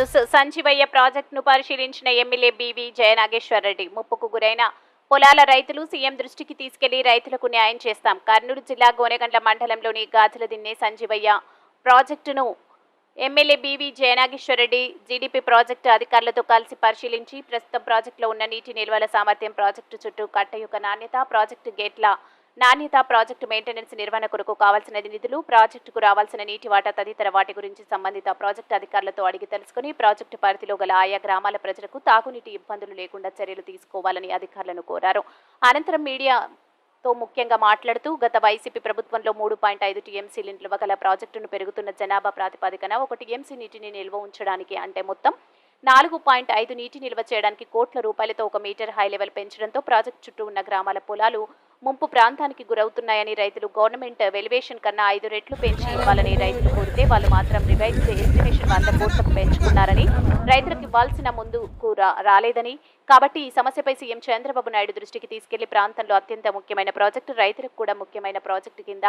News Sanjeevaiah ప్రాజెక్టును పరిశీలించిన MLA BV Jayanageswara Reddy. ముప్పుకు గురైన పొలాల రైతులు సీఎం దృష్టికి తీసుకెళ్ళి రైతులకు న్యాయం చేస్తాం. కర్నూలు జిల్లా గోనెగండ్ల మండలంలోని గాజుల దిన్నే సంజీవయ్య ప్రాజెక్టును MLA BV Jayanageswarareddy GDP project అధికారులతో కలిసి పరిశీలించి ప్రస్తుతం ప్రాజెక్టులో ఉన్న నీటి నిల్వల సామర్థ్యం ప్రాజెక్టు చుట్టూ కట్ట యొక్క నాణ్యత ప్రాజెక్టు గేట్ల నాణ్యత ప్రాజెక్టు మెయింటెనెన్స్ నిర్వహణ కొరకు కావాల్సిన నిధులు ప్రాజెక్టుకు రావాల్సిన నీటి వాటా తదితర వాటి గురించి సంబంధిత ప్రాజెక్టు అధికారులతో అడిగి తెలుసుకుని ప్రాజెక్టు పరిధిలో గల ఆయా గ్రామాల ప్రజలకు తాగునీటి ఇబ్బందులు లేకుండా చర్యలు తీసుకోవాలని అధికారులను కోరారు. అనంతరం మీడియాతో ముఖ్యంగా మాట్లాడుతూ గత వైసీపీ ప్రభుత్వంలో మూడు పాయింట్ ఐదు టీఎంసీ నిల్వ గల ప్రాజెక్టును పెరుగుతున్న జనాభా ప్రాతిపదికన ఒక టీఎంసీ నీటిని నిల్వ ఉంచడానికి అంటే మొత్తం నాలుగు పాయింట్ ఐదు నీటి నిల్వ చేయడానికి కోట్ల రూపాయలతో ఒక మీటర్ హై లెవెల్ పెంచడంతో ప్రాజెక్టు చుట్టూ ఉన్న గ్రామాల పొలాలు ముంపు ప్రాంతానికి గురవుతున్నాయని రైతులు గవర్నమెంట్ వెలివేషన్ కన్నా ఐదు రెట్లు పెంచి ఇవ్వాలని రైతులు కోరితే వాళ్ళు మాత్రం రివైజ్ ఎస్టిమేషన్ వంద కోట్లకు పెంచుకున్నారని రైతులకు ఇవ్వాల్సిన ముందుకు రా- రాలేదని. కాబట్టి ఈ సమస్యపై సీఎం చంద్రబాబు నాయుడు దృష్టికి తీసుకెళ్ళి ప్రాంతంలో అత్యంత ముఖ్యమైన ప్రాజెక్టు రైతులకు కూడా ముఖ్యమైన ప్రాజెక్టు కింద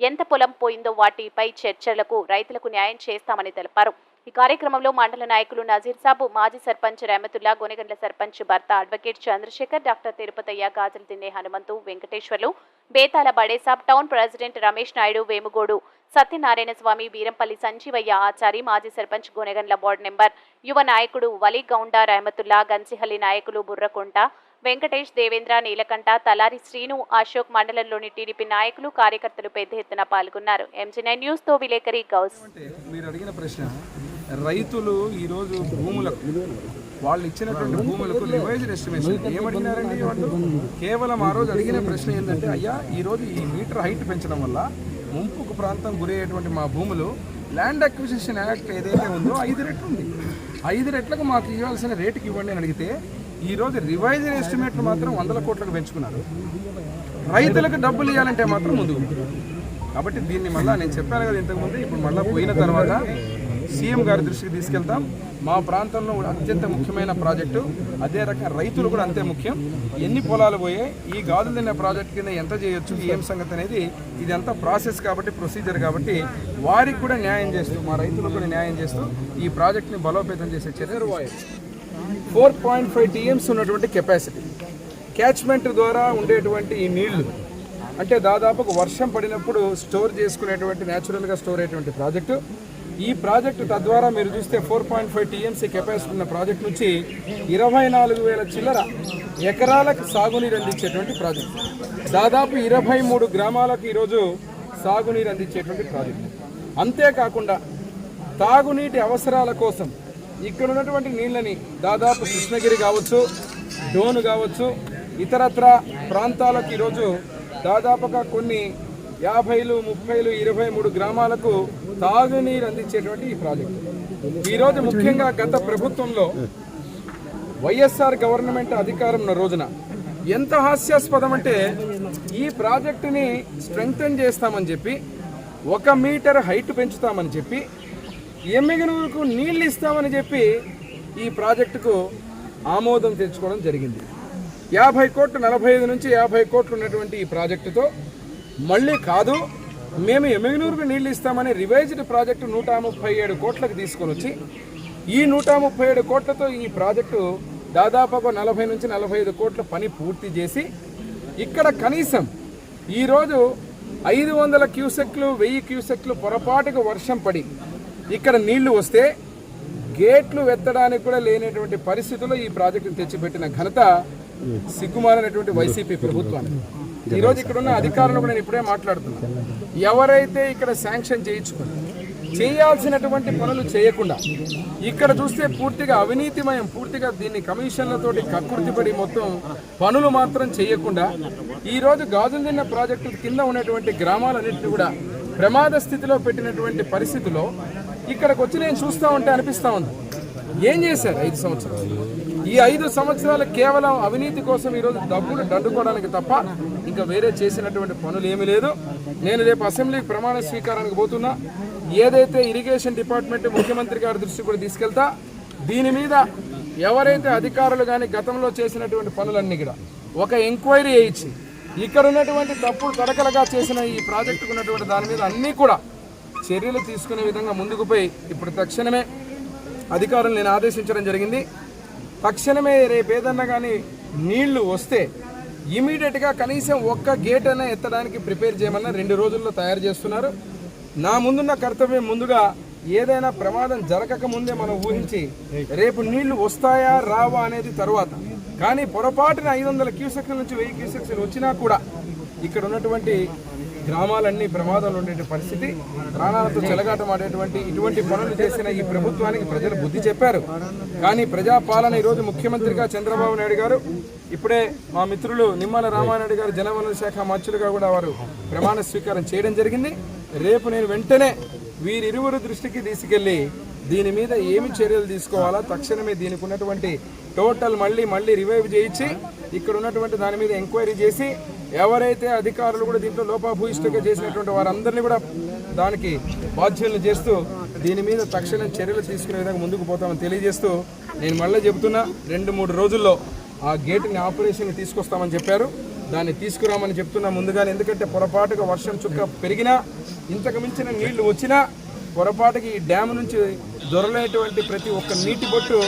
ఎంత పొలం పోయిందో వాటిపై చర్చలకు రైతులకు న్యాయం చేస్తామని తెలిపారు. ఈ కార్యక్రమంలో మండల నాయకులు నజీర్ సాబు మాజీ సర్పంచ్ రెహమతుల్లా గోనెగండ్ల సర్పంచ్ భర్త advocate Chandrashekar doctor Tirupathaiah Gajulu Dinne Hanumanthu Venkateswarlu Betala Badesab town president Ramesh Naidu Vemugodu Satyanarayana Swamy Veerampalli Sanjeevaiah Achari మాజీ సర్పంచ్ గోనెగండ్ల బోర్డు నెంబర్ యువ నాయకుడు వలి గౌండా రహమతుల్లా గన్సిహల్లి నాయకులు బుర్రకుంట వెంకటేష్ దేవేంద్ర నీలకంఠ తలారి శ్రీను అశోక్ మండలంలోని టీడీపీ నాయకులు కార్యకర్తలు పెద్ద ఎత్తున పాల్గొన్నారు. ఎంజీ నైన్ న్యూస్తో విలేకరి గౌస్ మీరు అడిగిన ప్రశ్న రైతులు ఈరోజు భూములకు వాళ్ళు ఇచ్చినటువంటి భూములకు రివైజ్డ్ ఎస్టిమేషన్ ఏమడిగినారండి వాళ్ళు? కేవలం ఆ రోజు అడిగిన ప్రశ్న ఏంటంటే అయ్యా ఈరోజు ఈ మీటర్ హైట్ పెంచడం వల్ల ముంపుకు ప్రాంతం గురయ్యేటువంటి మా భూములు ల్యాండ్ అక్విజిషన్ యాక్ట్ ఏదైతే ఉందో ఐదు రెట్లు ఉంది. ఐదు రెట్లకు మాకు ఇవ్వాల్సిన రేటుకి ఇవ్వండి అని అడిగితే ఈరోజు రివైజ్డ్ ఎస్టిమేట్లు మాత్రం వందల కోట్లకు పెంచుకున్నారు. రైతులకు డబ్బులు ఇవ్వాలంటే మాత్రం ముందుకు కాబట్టి దీన్ని మళ్ళీ నేను చెప్పాను కదా ఇంతకుముందు ఇప్పుడు మళ్ళీ పోయిన తర్వాత సీఎం గారి దృష్టికి తీసుకెళ్తాం. మా ప్రాంతంలో కూడా అత్యంత ముఖ్యమైన ప్రాజెక్టు. అదే రకంగా రైతులు కూడా అంతే ముఖ్యం. ఎన్ని పొలాలు పోయాయి ఈ గాజులు తిన్న ప్రాజెక్ట్ కింద ఎంత చేయొచ్చు ఏం సంగతి అనేది ఇదంతా ప్రాసెస్ కాబట్టి ప్రొసీజర్ కాబట్టి వారికి కూడా న్యాయం చేస్తూ మా రైతులకు కూడా న్యాయం చేస్తూ ఈ ప్రాజెక్ట్ని బలోపేతం చేసే చర్య ఫోర్ పాయింట్ ఫైవ్ టీఎంస్ ఉన్నటువంటి కెపాసిటీ. క్యాచ్మెంట్ ద్వారా ఉండేటువంటి ఈ నీళ్ళు అంటే దాదాపు వర్షం పడినప్పుడు స్టోర్ చేసుకునేటువంటి న్యాచురల్గా స్టోర్ అయ్యేటువంటి ప్రాజెక్టు. ఈ ప్రాజెక్టు తద్వారా మీరు చూస్తే four point five TMC capacity ఉన్న ప్రాజెక్ట్ నుంచి ఇరవై నాలుగు వేల చిల్లర ఎకరాలకు సాగునీరు అందించేటువంటి ప్రాజెక్టు. దాదాపు ఇరవై మూడు గ్రామాలకు ఈరోజు సాగునీరు అందించేటువంటి ప్రాజెక్టు. అంతేకాకుండా తాగునీటి అవసరాల కోసం ఇక్కడ ఉన్నటువంటి నీళ్ళని దాదాపు కృష్ణగిరి కావచ్చు డోను కావచ్చు ఇతరత్ర ప్రాంతాలకు ఈరోజు దాదాపుగా కొన్ని యాభైలు ముప్పైలు ఇరవై మూడు గ్రామాలకు తాగునీరు అందించేటువంటి ఈ ప్రాజెక్టు. ఈరోజు ముఖ్యంగా గత ప్రభుత్వంలో వైఎస్ఆర్ గవర్నమెంట్ అధికారం ఉన్న రోజున ఎంత హాస్యాస్పదం అంటే ఈ ప్రాజెక్టుని స్ట్రెంగ్తన్ చేస్తామని చెప్పి ఒక మీటర్ హైట్ పెంచుతామని చెప్పి ఎమ్మిగనూరుకు నీళ్ళు ఇస్తామని చెప్పి ఈ ప్రాజెక్టుకు ఆమోదం తెచ్చుకోవడం జరిగింది. యాభై కోట్లు నలభై ఐదు నుంచి యాభై కోట్లు ఉన్నటువంటి ఈ ప్రాజెక్టుతో మళ్ళీ కాదు మేము ఎమ్మిగనూరుకు నీళ్ళు ఇస్తామని రివైజ్డ్ ప్రాజెక్టు నూట ముప్పై ఏడు కోట్లకు తీసుకొని వచ్చి ఈ నూట ముప్పై ఏడు కోట్లతో ఈ ప్రాజెక్టు దాదాపు నలభై నుంచి నలభై ఐదు కోట్ల పని పూర్తి చేసి ఇక్కడ కనీసం ఈరోజు ఐదు వందల క్యూసెక్లు వెయ్యి క్యూసెక్లు పొరపాటుకు వర్షం పడి ఇక్కడ నీళ్ళు వస్తే గేట్లు ఎత్తడానికి కూడా లేనటువంటి పరిస్థితుల్లో ఈ ప్రాజెక్టును తెచ్చిపెట్టిన ఘనత సిగ్గుమాలైనటువంటి వైసీపీ ప్రభుత్వానికి. ఈరోజు ఇక్కడ ఉన్న అధికారులు కూడా నేను ఇప్పుడే మాట్లాడుతున్నాను ఎవరైతే ఇక్కడ శాంక్షన్ చేయించుకుని చేయాల్సినటువంటి పనులు చేయకుండా ఇక్కడ చూస్తే పూర్తిగా అవినీతిమయం పూర్తిగా దీన్ని కమిషన్లతోటి కక్కుర్తిపడి మొత్తం పనులు మాత్రం చేయకుండా ఈరోజు గాజులు తిన్న ప్రాజెక్టు కింద ఉన్నటువంటి గ్రామాలన్నింటినీ కూడా ప్రమాద స్థితిలో పెట్టినటువంటి పరిస్థితిలో ఇక్కడికి వచ్చి నేను చూస్తూ ఉంటే అనిపిస్తూ ఉంది. ఏం చేశారు ఐదు సంవత్సరాలు? ఈ ఐదు సంవత్సరాలు కేవలం అవినీతి కోసం ఈరోజు డబ్బులు దండుకోవడానికి తప్ప ఇంకా వేరే చేసినటువంటి పనులు ఏమీ లేదు. నేను రేపు అసెంబ్లీకి ప్రమాణ స్వీకారానికి పోతున్నా. ఏదైతే ఇరిగేషన్ డిపార్ట్మెంట్ ముఖ్యమంత్రి గారి దృష్టి కూడా తీసుకెళ్తా దీని మీద ఎవరైతే అధికారులు కానీ గతంలో చేసినటువంటి పనులన్నీ కూడా ఒక ఎంక్వైరీ చేయించి ఇక్కడ ఉన్నటువంటి తప్పుడు తడకలుగా చేసిన ఈ ప్రాజెక్టుకు ఉన్నటువంటి దాని మీద అన్నీ కూడా చర్యలు తీసుకునే విధంగా ముందుకు పోయి ఇప్పుడు తక్షణమే అధికారులు నేను ఆదేశించడం జరిగింది. తక్షణమే రేపు ఏదన్నా కానీ నీళ్ళు వస్తే ఇమీడియట్గా కనీసం ఒక్క గేట్ అయినా ఎత్తడానికి ప్రిపేర్ చేయమన్నా రెండు రోజుల్లో తయారు చేస్తున్నారు. నా ముందున్న కర్తవ్యం ముందుగా ఏదైనా ప్రమాదం జరగక ముందే మనం ఊహించి రేపు నీళ్ళు వస్తాయా రావా అనేది తరువాత. కానీ పొరపాటున ఐదు వందల క్యూసెక్ల నుంచి వెయ్యి క్యూసెక్స్లు వచ్చినా కూడా ఇక్కడ ఉన్నటువంటి గ్రామాలన్నీ ప్రమాదంలో ఉండే పరిస్థితి ప్రాణాలతో చెలగాటమాడేటువంటి ఇటువంటి పనులు చేసిన ఈ ప్రభుత్వానికి ప్రజలు బుద్ధి చెప్పారు. కానీ ప్రజాపాలన ఈరోజు ముఖ్యమంత్రిగా చంద్రబాబు నాయుడు గారు ఇప్పుడే మా మిత్రులు నిమ్మల రామానాయుడు గారు జలవనరుల శాఖ మంత్రులుగా కూడా వారు ప్రమాణ స్వీకారం చేయడం జరిగింది. రేపు నేను వెంటనే వీరిరువురు దృష్టికి తీసుకెళ్ళి దీని మీద ఏమి చర్యలు తీసుకోవాలా తక్షణమే దీనికి ఉన్నటువంటి టోటల్ మళ్ళీ మళ్ళీ రివైవ్ చేయించి ఇక్కడ ఉన్నటువంటి దాని మీద ఎంక్వైరీ చేసి ఎవరైతే అధికారులు కూడా దీంట్లో లోపభూయిష్టంగా చేసినటువంటి వారందరినీ కూడా దానికి బాధ్యులను చేస్తూ దీని మీద తక్షణ చర్యలు తీసుకునే విధంగా ముందుకు పోతామని తెలియజేస్తూ నేను మళ్ళీ చెబుతున్నా రెండు మూడు రోజుల్లో ఆ గేటుని ఆపరేషన్ తీసుకొస్తామని చెప్పారు. దాన్ని తీసుకురామని చెప్తున్నా ముందుగానే ఎందుకంటే పొరపాటుగా వర్షం చుక్క పెరిగినా ఇంతకు మించిన నీళ్ళు వచ్చినా పొరపాటుకి ఈ డ్యామ్ నుంచి దొరలేటువంటి ప్రతి ఒక్క నీటి బొట్టు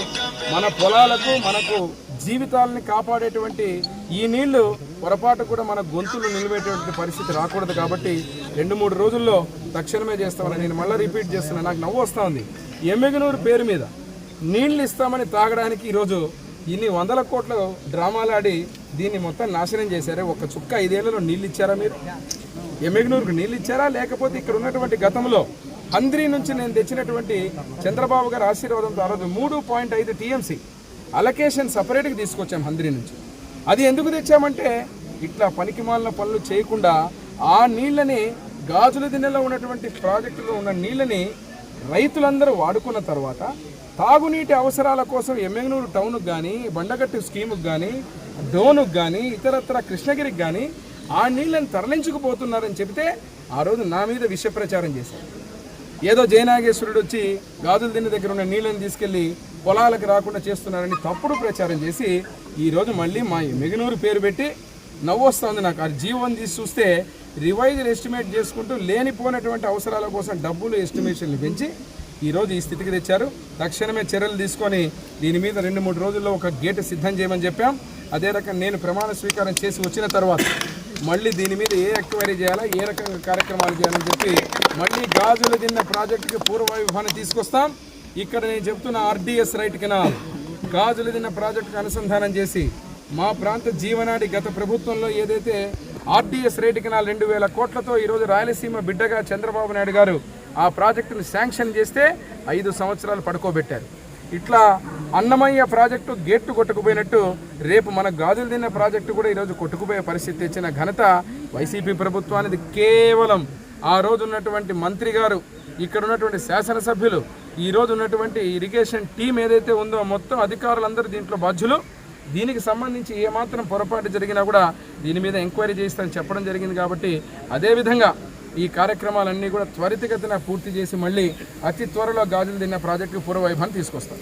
మన పొలాలకు మనకు జీవితాలని కాపాడేటువంటి ఈ నీళ్ళు పొరపాటు కూడా మన గొంతులు నిలబెట్టేటువంటి పరిస్థితి రాకూడదు కాబట్టి రెండు మూడు రోజుల్లో తక్షణమే చేస్తామని నేను మళ్ళీ రిపీట్ చేస్తున్నా. నాకు నవ్వు వస్తూ ఉంది. ఎమ్మెగనూరు పేరు మీద నీళ్ళు ఇస్తామని తాగడానికి ఈరోజు ఇన్ని వందల కోట్ల డ్రామాలు ఆడి దీన్ని మొత్తం నాశనం చేశారే. ఒక చుక్క ఐదేళ్ళలో నీళ్ళు ఇచ్చారా మీరు? ఎమ్మెగనూరుకు నీళ్ళు ఇచ్చారా? లేకపోతే ఇక్కడ ఉన్నటువంటి గతంలో హంద్రి నుంచి నేను తెచ్చినటువంటి చంద్రబాబు గారి ఆశీర్వాదంతో ఆ రోజు మూడు పాయింట్ ఐదు టీఎంసీ అలకేషన్ సపరేట్గా తీసుకొచ్చాం హంద్రి నుంచి. అది ఎందుకు తెచ్చామంటే ఇట్లా పనికిమాలిన పనులు చేయకుండా ఆ నీళ్ళని గాజుల దిన్నెలో ఉన్నటువంటి ప్రాజెక్టులో ఉన్న నీళ్ళని రైతులందరూ వాడుకున్న తర్వాత తాగునీటి అవసరాల కోసం ఎమ్మెగనూరు టౌన్కి కానీ బండగట్టు స్కీముకి కానీ డోనుకు కానీ ఇతరత్ర కృష్ణగిరికి కానీ ఆ నీళ్ళని తరలించుకుపోతున్నారని చెబితే ఆ రోజు నా మీద విష ప్రచారం చేశారు. ఏదో జయనాగేశ్వరుడు వచ్చి గాజుల దిన్నె దగ్గర ఉన్న నీళ్ళని తీసుకెళ్ళి పొలాలకు రాకుండా చేస్తున్నారని తప్పుడు ప్రచారం చేసి ఈరోజు మళ్ళీ మా మిగినూరు పేరు పెట్టి నవ్వు వస్తుంది నాకు. ఆ జీవోని తీసి చూస్తే రివైజ్ ఎస్టిమేట్ చేసుకుంటూ లేనిపోయినటువంటి అవసరాల కోసం డబ్బులు ఎస్టిమేషన్లు పెంచి ఈరోజు ఈ స్థితికి తెచ్చారు. తక్షణమే చర్యలు తీసుకొని దీని మీద రెండు మూడు రోజుల్లో ఒక గేటు సిద్ధం చేయమని చెప్పాం. అదే రకం నేను ప్రమాణ స్వీకారం చేసి వచ్చిన తర్వాత మళ్ళీ దీని మీద ఏ ఎక్వైరీ చేయాలా ఏ రకంగా కార్యక్రమాలు చేయాలని చెప్పి మళ్ళీ గాజులు తిన్న ప్రాజెక్టుకి పూర్వ విభాన్ని తీసుకొస్తాం. ఇక్కడ నేను చెప్తున్న ఆర్డీఎస్ రైట్ కెనాల్ గాజులు తిన్న ప్రాజెక్టుకు అనుసంధానం చేసి మా ప్రాంత జీవనాడి గత ప్రభుత్వంలో ఏదైతే ఆర్డీఎస్ రైట్ కెనాల్ రెండు వేల కోట్లతో ఈరోజు రాయలసీమ బిడ్డగా చంద్రబాబు నాయుడు గారు ఆ ప్రాజెక్టును శాంక్షన్ చేస్తే ఐదు సంవత్సరాలు పడుకోబెట్టారు. ఇట్లా అన్నమయ్య ప్రాజెక్టు గేట్టు కొట్టుకుపోయినట్టు రేపు మన గాజులు తిన్న ప్రాజెక్టు కూడా ఈరోజు కొట్టుకుపోయే పరిస్థితి తెచ్చిన ఘనత వైసీపీ ప్రభుత్వానికి కేవలం ఆ రోజు ఉన్నటువంటి మంత్రి గారు ఇక్కడ ఉన్నటువంటి శాసనసభ్యులు ఈ రోజు ఉన్నటువంటి ఇరిగేషన్ టీం ఏదైతే ఉందో మొత్తం అధికారులందరూ దీంట్లో బాధ్యులు. దీనికి సంబంధించి ఏమాత్రం పొరపాటు జరిగినా కూడా దీని మీద ఎంక్వైరీ చేస్తానని చెప్పడం జరిగింది కాబట్టి అదేవిధంగా ఈ కార్యక్రమాలన్నీ కూడా త్వరితగతిన పూర్తి చేసి మళ్ళీ అతి త్వరలో గాజులు తిన్న ప్రాజెక్టు పూర్వవైభవాన్ని తీసుకొస్తాం.